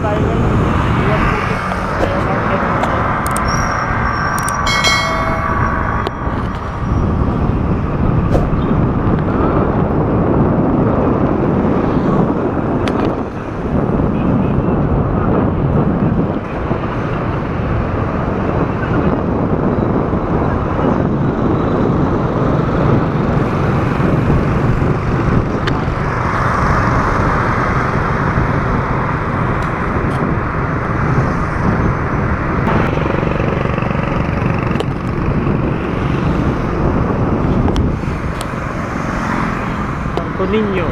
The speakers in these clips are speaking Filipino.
tayo niño.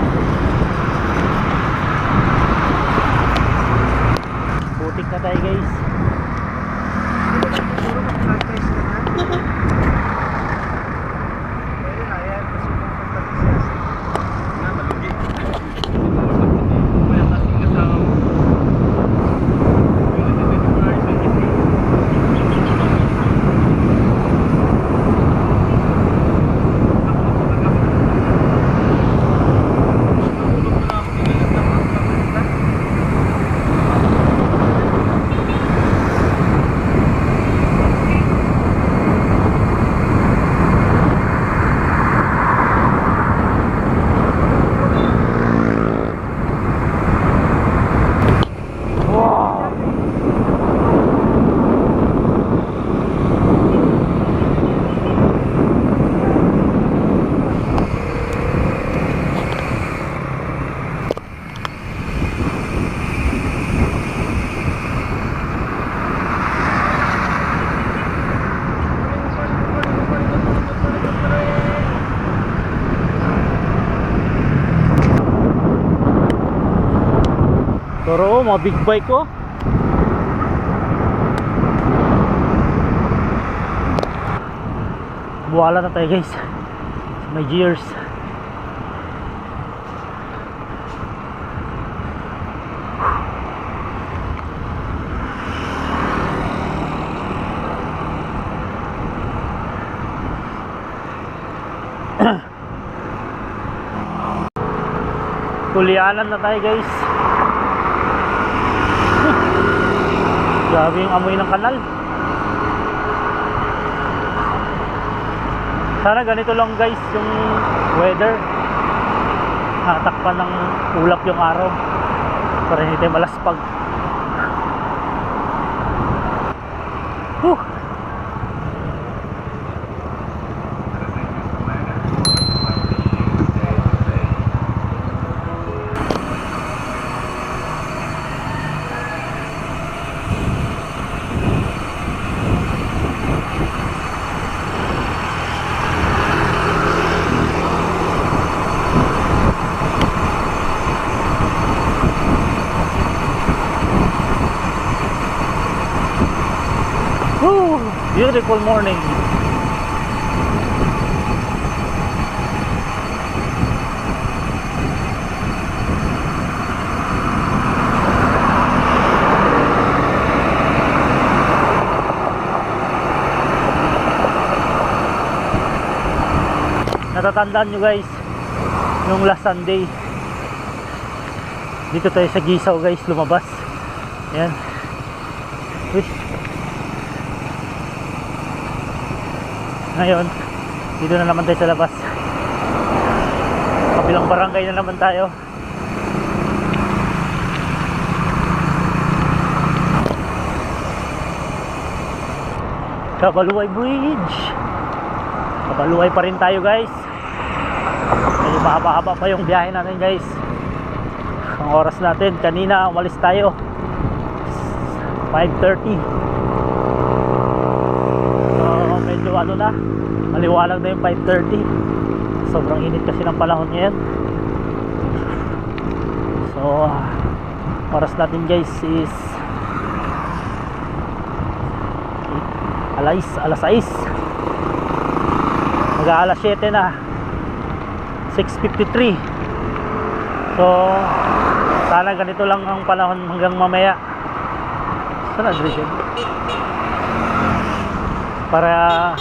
Mga big bike ko. Buwala na tayo guys. May gears. Kulianan na tayo guys. Grabe yung amoy ng kanal. Sana ganito lang guys yung weather. Hatakpan ng ulap yung araw. Para hindi tayo malaspag. Whew. Beautiful morning. Natatandaan nyo guys yung last Sunday dito tayo sa Gisaw guys lumabas yan ngayon dito na naman tayo sa labas. Kabilang barangay na naman tayo. Kabaluay Bridge. Kabaluay pa rin tayo guys. Medyo mahaba-haba pa yung biyahe natin guys. Ang oras natin kanina umalis tayo. 5.30 so medyo ano na maliwanag na yung 5.30 sobrang init kasi ng panahon ngayon. So oras natin guys is alas alas 6 mag alas 7 na 6.53 so sana ganito lang ang panahon hanggang mamaya. Sana driven para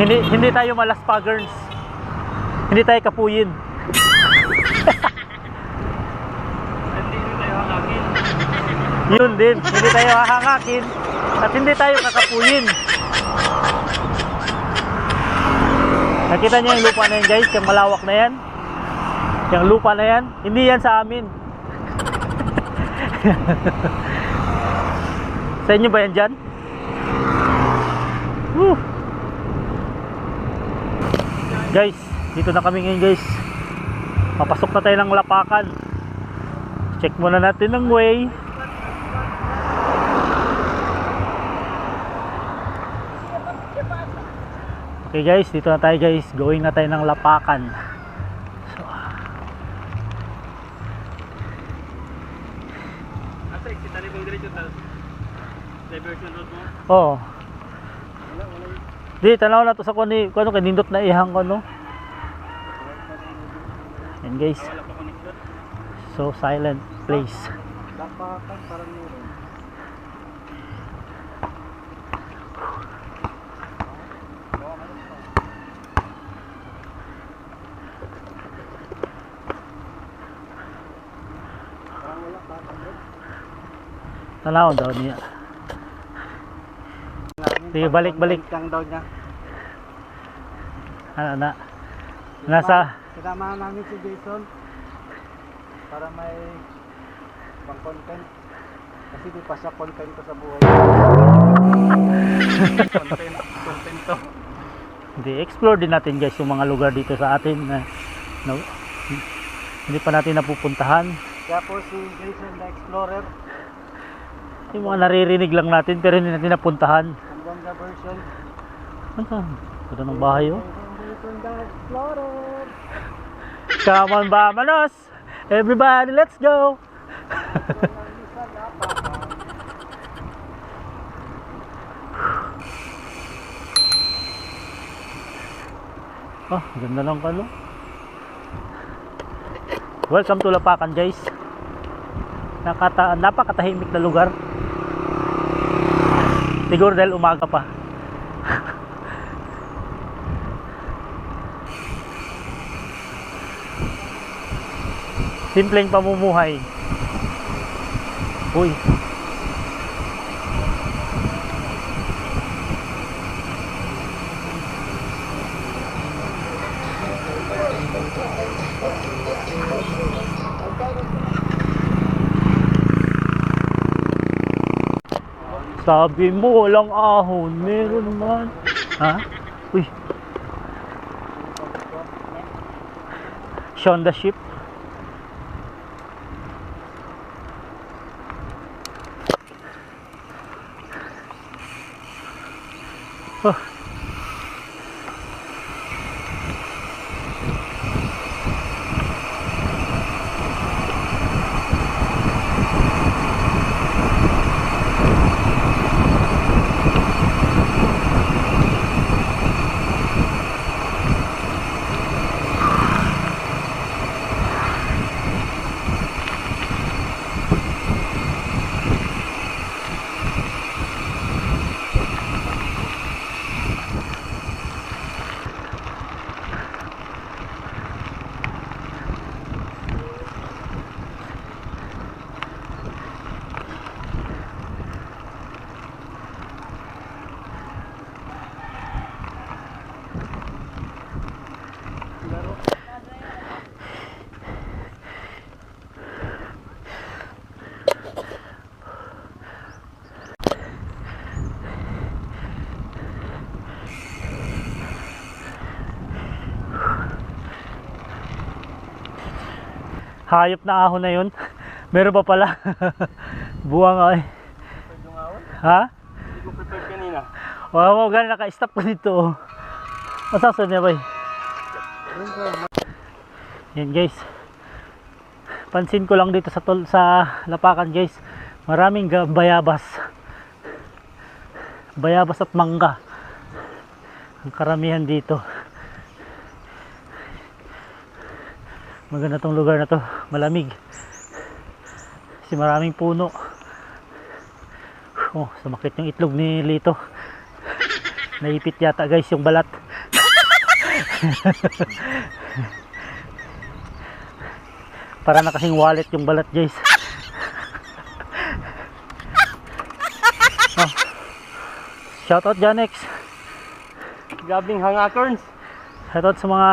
hindi hindi tayo malaspagers hindi tayo kapuyin Hindi tayo hangagin. Yun din, hindi tayo hahangakin at hindi tayo kakapuyin. Nakita niyo yung lupa na yan guys, yung malawak na yan. Yung lupa na yan, hindi yan sa amin. sa inyo ba yan dyan? Woo! Guys, dito na kami ngayon guys. Papasok na tayo ng lapakan. Check muna natin ang way. Okay guys, dito na tayo guys. Going na tayo ng lapakan. So, Asa, ni Bang Diretso sa diversion road mo? oh. Di, tanaw na to sa kuno kay nindot na ihang ko no. Yan guys. So silent place. Wala, parang meron. Tanaw daw niya. Sige, balik, balik. Lang daw niya. Ano na? Nasa Sinamahan namin si Jason para may pang content. Kasi di pa siya content ko sa buhay. Content, content to. Hindi, explore din natin guys yung mga lugar dito sa atin na no, hindi pa natin napupuntahan. Kaya po si Jason the Explorer, Yung mga naririnig lang natin pero hindi natin napuntahan. Ganda version. Ano? Ganda ng bahay oh. Come on, vamonos! Everybody, let's go! Ah, ganda lang kano. Welcome to Lapakan, guys. Nakata napakatahimik na lugar. Siguro dahil umaga pa. Simpleng pamumuhay. Uy. Sabi mo walang ahon, meron naman. Ha? Uy. The Ship. Hayop na ahon na yun. Meron pa pala. Buwang ay. Awan? Ha? Hindi ko prepared kanina. Wow, wow, gano'n naka-stop ko dito. oh. Masasunod niya ba eh? Yan guys. Pansin ko lang dito sa tol sa Lapakan guys. Maraming bayabas. Bayabas at mangga. Ang karamihan dito. maganda tong lugar na to. Malamig. Kasi maraming puno. Oh sumakit yung itlog ni Lito. Naipit yata guys yung balat. Para na kasing wallet yung balat guys. Oh. shout out Janex. Grabing hangakerns shout sa mga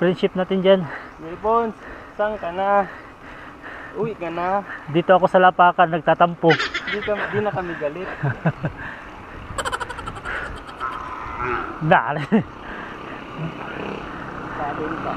friendship natin dyan. Milpons, saan ka na? Uwi ka na. Dito ako sa Lapakan, nagtatampo. Di, ka, di na kami galit. Dali. Sabi ka.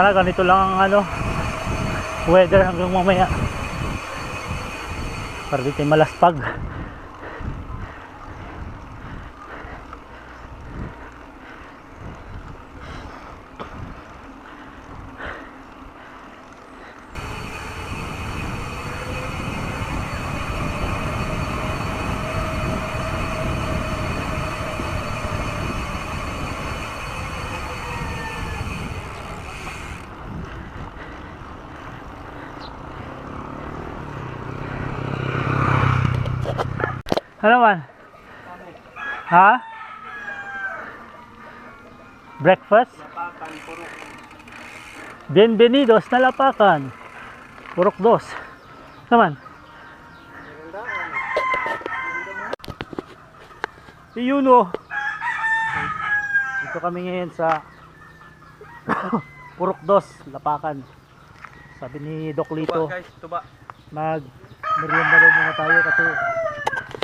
Sana ganito lang ang ano weather hanggang mamaya. Para di tayo malaspag. Ano man? Ha? Breakfast? Lapakan, puro. Bienvenidos na Lapakan. Purok dos. Naman. Iyon o. Dito kami ngayon sa Purok dos, Lapakan. Sabi ni Doc Tuba Lito, guys, tuba. mag merienda daw muna tayo kasi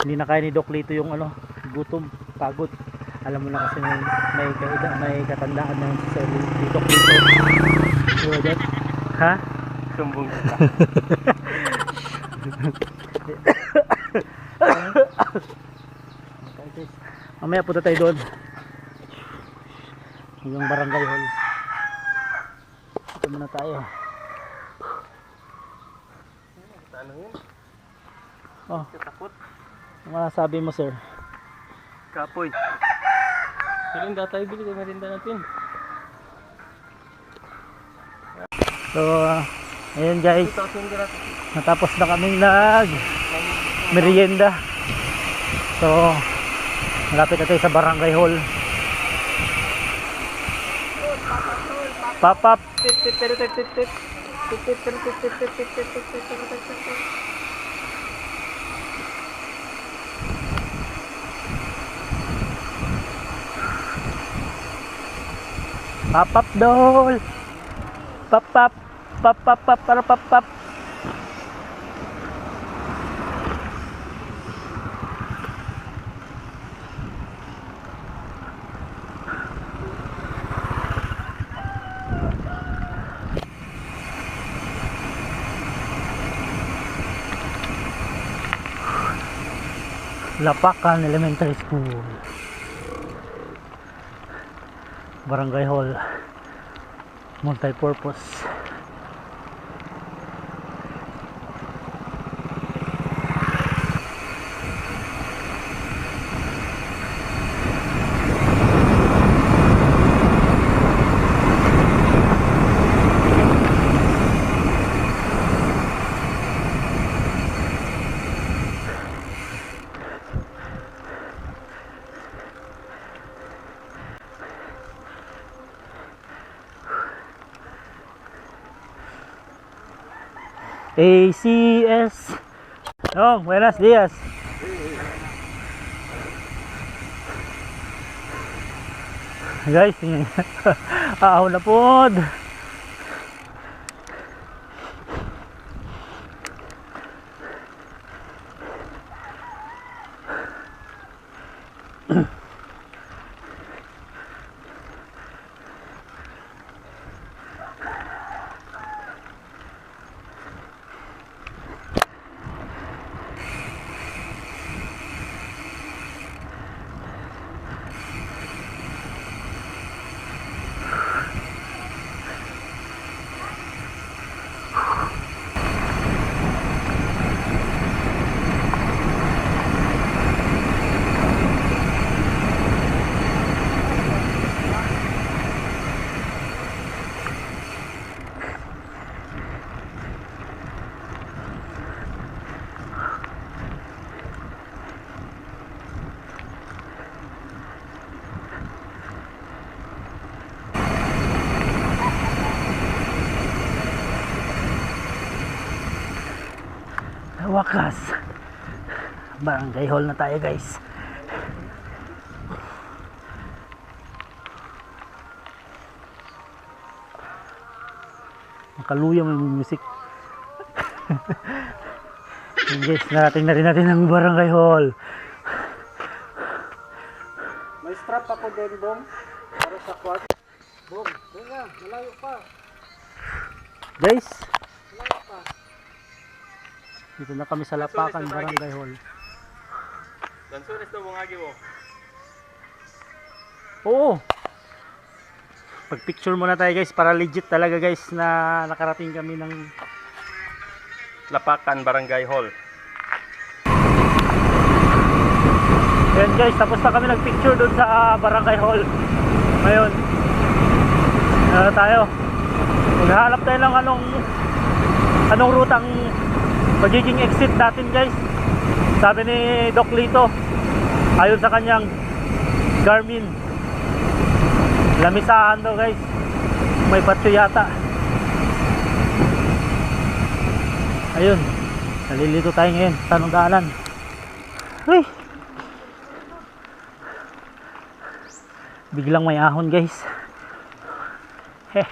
hindi na kaya ni Doc Lito yung ano, gutom, pagod. Alam mo na kasi may may, kaida, may katandaan na sa ni Doc Lito. Diba, Dad? Ha? Sumbong ka. Mamaya punta tayo doon. Yung barangay hall. Ito muna tayo. Ano yun? Oh, Katakot. Ano masasabi mo, sir? Kapoy. Merinda tayo, bili merinda natin. So, uh, ayun guys. 2,000 grad. Natapos na kaming nag merienda. So, malapit na tayo sa barangay hall. Pop up. Tit, tit, tit, tit, tit, tit. Tit, tit, tit, tit, tit, tit, tit, tit, Papap dol. Papap papap papap para papap. Lapakan Elementary School Barangay Hall Multi-purpose. ACS. Oh, buenos días. Guys, tingnan. Aaw na pod. Wakas. Barangay hall na tayo guys. Makaluya may music. Guys, narating na rin natin ang barangay hall. May strap ako doon, Bong. Para sa quad. Bong, doon nga, malayo pa. Guys. Dito na kami sa Lapakan Barangay Hall. Lansunes to bungagi mo. Oo. Pag picture muna tayo guys para legit talaga guys na nakarating kami ng Lapakan Barangay Hall. Ayan guys, tapos na kami nagpicture doon sa Barangay Hall. Ngayon, ano tayo? Maghahanap tayo ng anong anong rutang magiging exit natin guys. Sabi ni Doc Lito, ayon sa kanyang Garmin, lamisahan daw guys. May batyo yata. Ayun, nalilito tayo ngayon sa anong daanan. Uy! biglang may ahon guys heh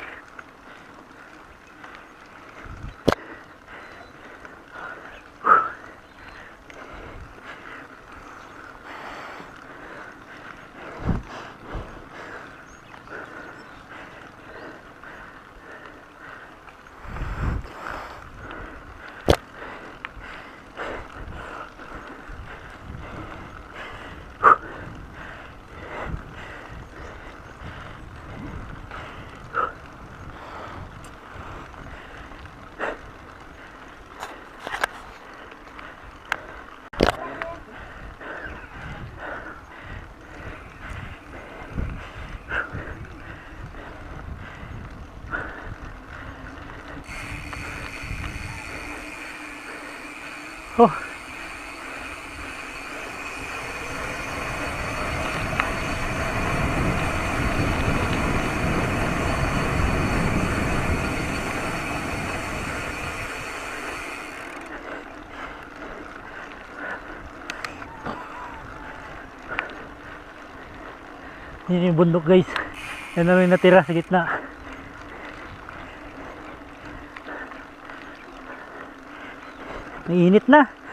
oh Yun yung bundok guys. Yan na rin natira sa gitna. Mainit na.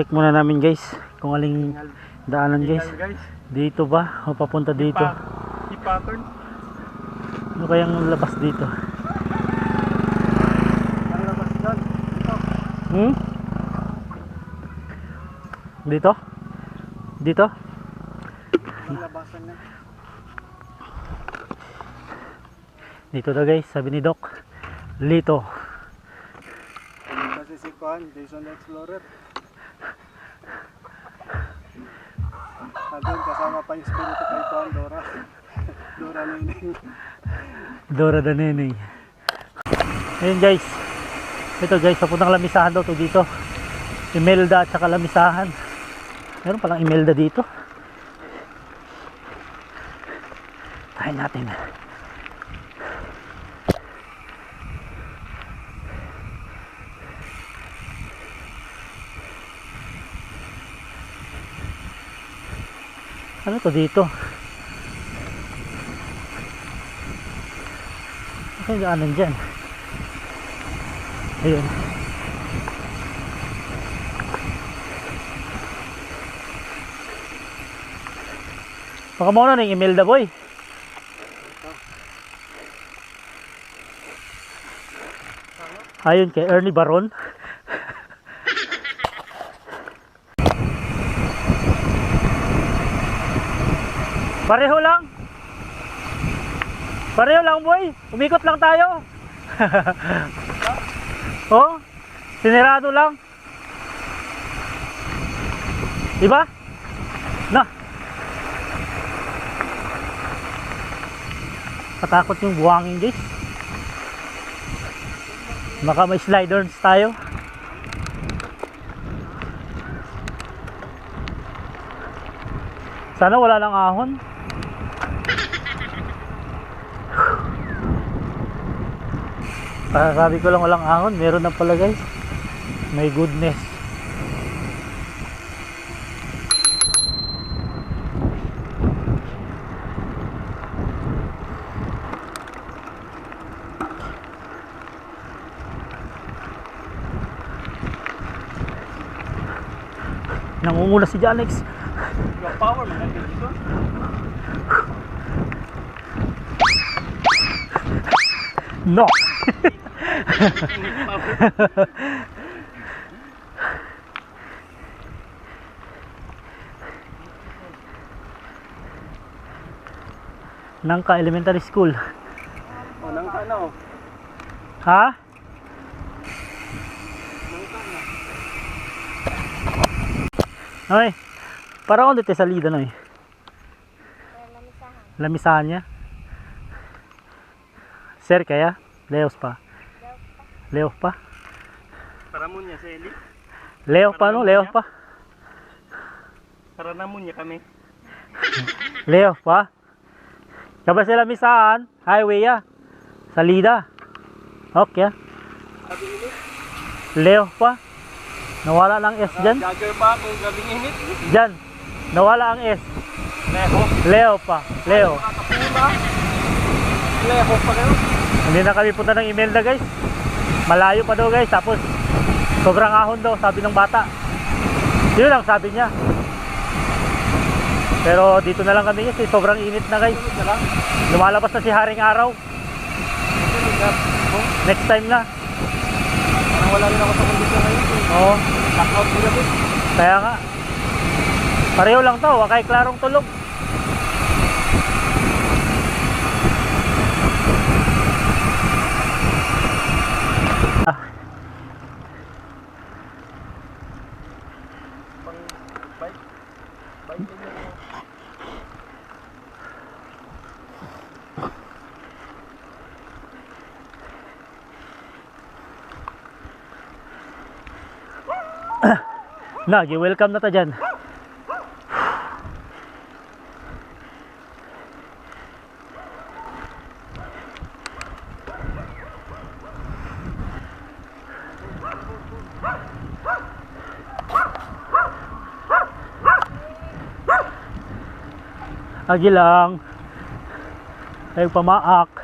Check muna namin guys kung aling daanan guys. Dito ba o papunta dito? Ano kayang labas dito? Hmm? Dito? Dito? Dito daw guys, sabi ni Doc. Lito. Kasi si Kuan, Jason Explorer. Andun kasama pa yung spirito kay Juan Dora. Dora Neneng. Dora the Neneng. Ayun guys. Ito guys, papuntang lamisahan daw to dito. Imelda at saka lamisahan. Meron palang Imelda dito. Tayo natin. Ano to dito? Ano daanan dyan? Ayun. Baka mo na ng Imelda boy. Ayun kay Ernie Baron. Pareho lang. Pareho lang boy. Umikot lang tayo. oh, sinirado lang. Diba? Na. Katakot yung buhangin guys. Baka may sliders tayo. Sana wala lang ahon. Sabi ko lang walang ahon, meron na pala guys. May goodness. Nangunguna si Janex. Yung power nandiyan dito. No! Nangka Elementary School. Anong ano? Ha? Ay, parang ako dito sa Lida no eh. Lamisahan niya. Sir kaya? Leos pa. Leos pa? Para mo niya, Sally. Leo pa no? Leo pa? Para na mo niya kami. Leo pa? Kaba sila misahan, highway ya. Sa Lida. Okay. ah. Leo pa? Nawala lang S dyan? Jagger pa kung gabing init. Dyan. Nawala ang S. Leho. Leo pa. Leo. Nakapula. Leho pa kayo. Hindi na kami punta ng Imelda guys. Malayo pa daw guys. Tapos sobrang ahon daw sabi ng bata. Yun lang sabi niya. Pero dito na lang kami kasi sobrang init na guys. Lumalabas na si Haring Araw. Next time na. Parang wala rin ako sa kondisyon ngayon. eh. Oo. Kaya nga. Pareho lang to. Wakay klarong tulog. Nagi, welcome na ta dyan. Agi lang. Ay pamaak.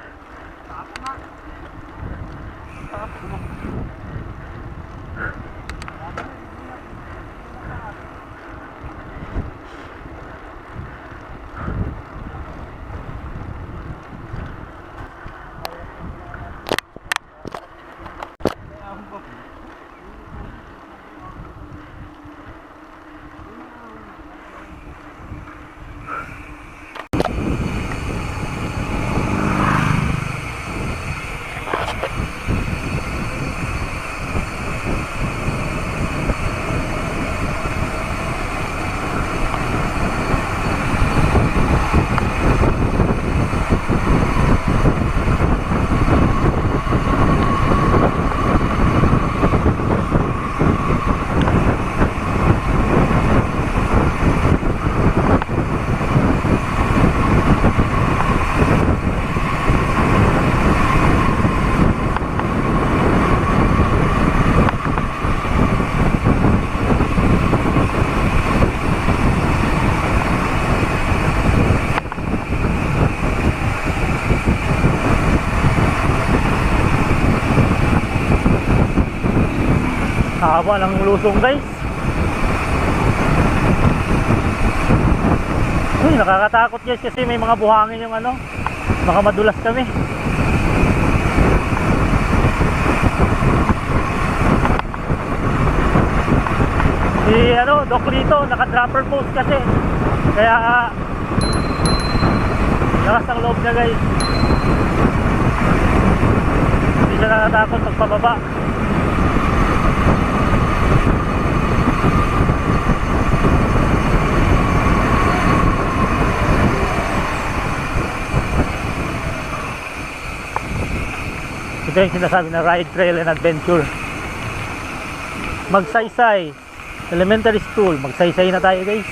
Haba ng lusong guys. Uy, nakakatakot guys kasi may mga buhangin yung ano. Baka madulas kami. Si ano, Doc Lito, naka-dropper post kasi. Kaya ah, lakas ang loob niya guys. Hindi siya natatakot pagpababa. Ito yung sinasabi na ride, trail, and adventure. Magsaysay. Elementary school. Magsaysay na tayo guys.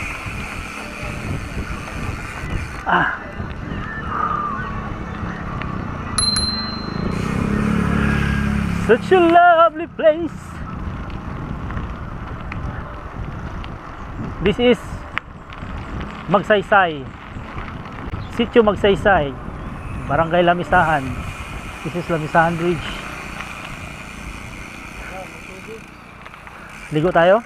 Ah. Such a lovely place. This is Magsaysay. Sitio Magsaysay. Barangay Lamisahan. This is Lamisahan Bridge. Ligo tayo?